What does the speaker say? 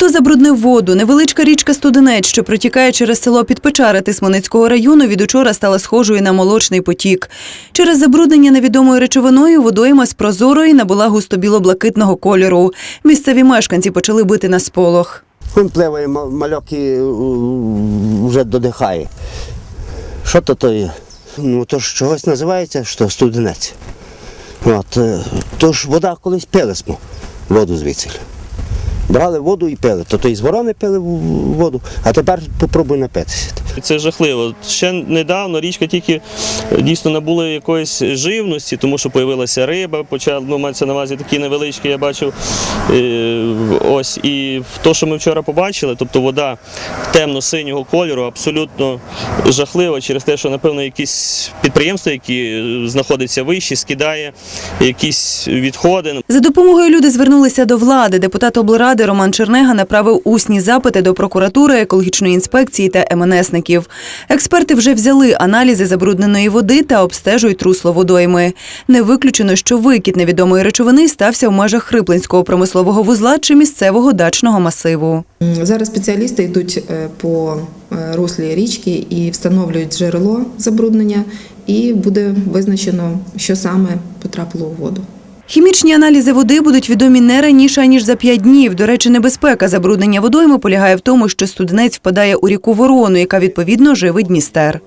Хто забруднив воду? Невеличка річка Студенець, що протікає через село Підпечари Тисманицького району, від учора стала схожою на молочний потік. Через забруднення невідомою речовиною водойма з прозорої набула густо біло-блакитного кольору. Місцеві мешканці почали бити на сполох. Він пливає, і е, вже додихає. Що то то є? Ну, то ж чогось називається, що студенець. От, е, то ж вода колись пили воду звідси. Брали воду і пили. То, то із ворони пили воду, а тепер попробуй напитися. Це жахливо. Ще недавно річка тільки дійсно набула якоїсь живності, тому що з'явилася риба, почав ну, мається на увазі такі невеличкі, я бачив. Е, ось і то, що ми вчора побачили, тобто вода темно-синього кольору, абсолютно жахлива через те, що напевно якісь підприємства, які знаходяться вище, скидає якісь відходи. За допомогою люди звернулися до влади. Депутат облради Роман Чернега направив усні запити до прокуратури, екологічної інспекції та МНСників. Експерти вже взяли аналізи забрудненої води та обстежують русло водойми. Не виключено, що викид невідомої речовини стався в межах Хриплинського промислового вузла чи місцевого дачного масиву. Зараз спеціалісти йдуть е, по е, руслі річки і встановлюють джерело забруднення, і буде визначено, що саме потрапило у воду. Хімічні аналізи води будуть відомі не раніше ніж за п'ять днів. До речі, небезпека забруднення водойми полягає в тому, що студенець впадає у ріку Ворону, яка відповідно живить Дністер.